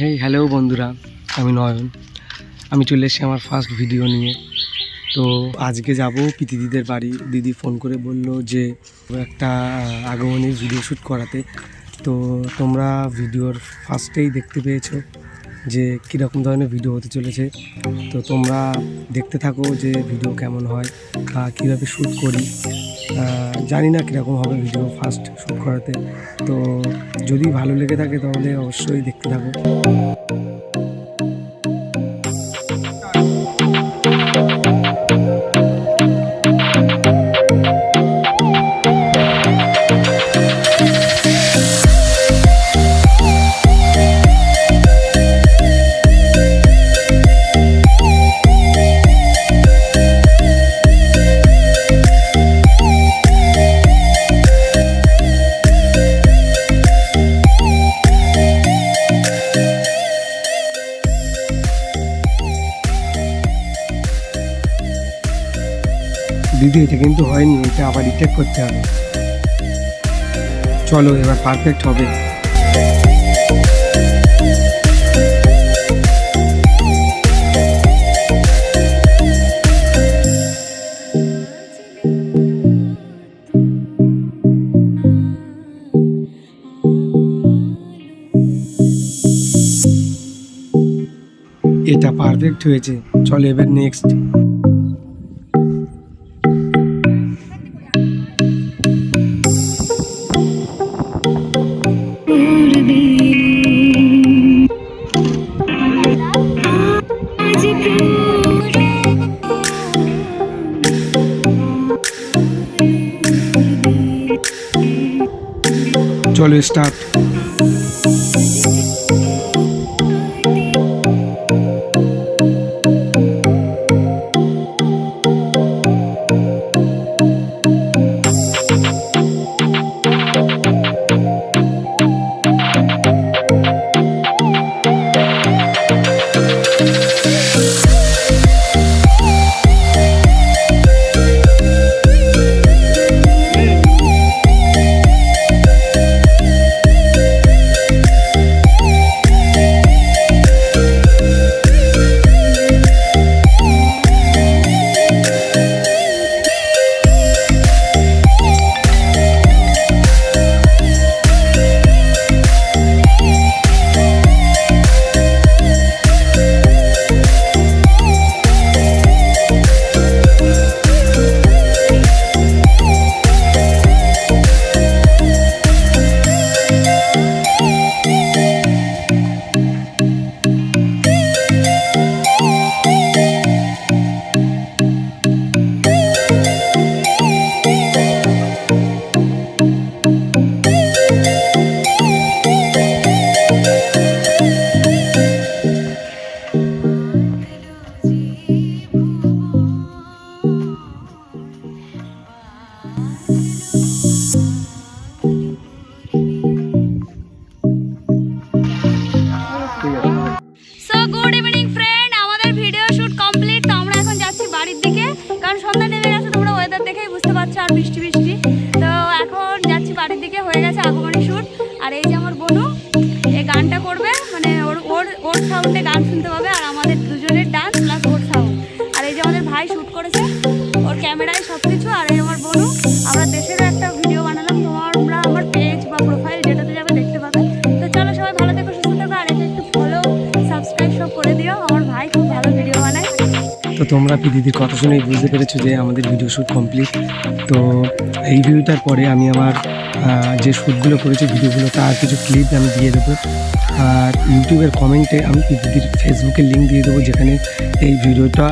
Hey hello বন্ধুরা। আমি নয়ন। আমি চলে এসেছি আমার ফার্স্ট ভিডিও নিয়ে। তো আজকে যাব পিতি দিদির বাড়ি। দিদি ফোন করে বলল যে, একটা, আগমনের ভিডিও শ্যুট করাতে। তো তোমরা ভিডিওর ফার্স্টেই দেখতে পেয়েছ। যে কীরকম ধরনের ভিডিও হতে চলেছে। তো তোমরা দেখতে থাকো যে ভিডিও কেমন হয় বা কীভাবে শ্যুট করি। জানি না কীরকম হবে ভিডিও ফার্স্ট শ্যুট করাতে। তো যদি ভালো লেগে থাকে তাহলে অবশ্যই দেখতে থাকো। দিদি এটা কিন্তু হয়নি, এটা আবার রিটেক করতে হবে। চলো, এবার পারফেক্ট হবে। এটা পারফেক্ট হয়েছে। চলো, এবার নেক্সট চলো স্টার্ট আমাদের করেছে। ওর ক্যামেরায় সব কিছু আর এই আমার বনু আমরা দেশেরও একটা ভিডিও বানালাম। তোমরা, আমার পেজ বা প্রোফাইল যেটাতে যাবে দেখতে পাবে। তো চলো সবাই ভালো থেকো, সুস্থ থেকো, আর এটা একটু ফলো সাবস্ক্রাইব সব করে দিও। আমার ভাই খুব ভালো ভিডিও বানায়। তো তোমরা কি দিদির কথা শুনেই বুঝতে পেরেছ যে আমাদের ভিডিও শ্যুট কমপ্লিট তো এই ভিডিওটার পরে আমি আমার যে শ্যুটগুলো করেছি ভিডিওগুলো তার কিছু ক্লিপ আমি দিয়ে দেবো। আর ইউটিউবের কমেন্টে আমি দিদির ফেসবুকের লিঙ্ক দিয়ে দেবো, যেখানে এই ভিডিওটা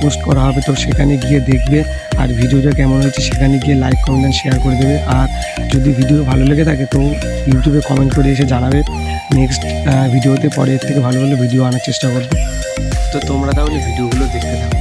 পোস্ট করা হবে, তো সেখানে গিয়ে দেখবে। আর ভিডিওটা কেমন হয়েছে সেখানে গিয়ে লাইক কমেন্ট শেয়ার করে দেবে। আর যদি ভিডিও ভালো লেগে থাকে, তো ইউটিউবে কমেন্ট করে এসে জানাবে। নেক্সট ভিডিওতে পরে এর থেকে ভালো ভালো ভিডিও আনার চেষ্টা করবে। তো তোমরা তাহলে ভিডিওগুলো দেখতে থাকো।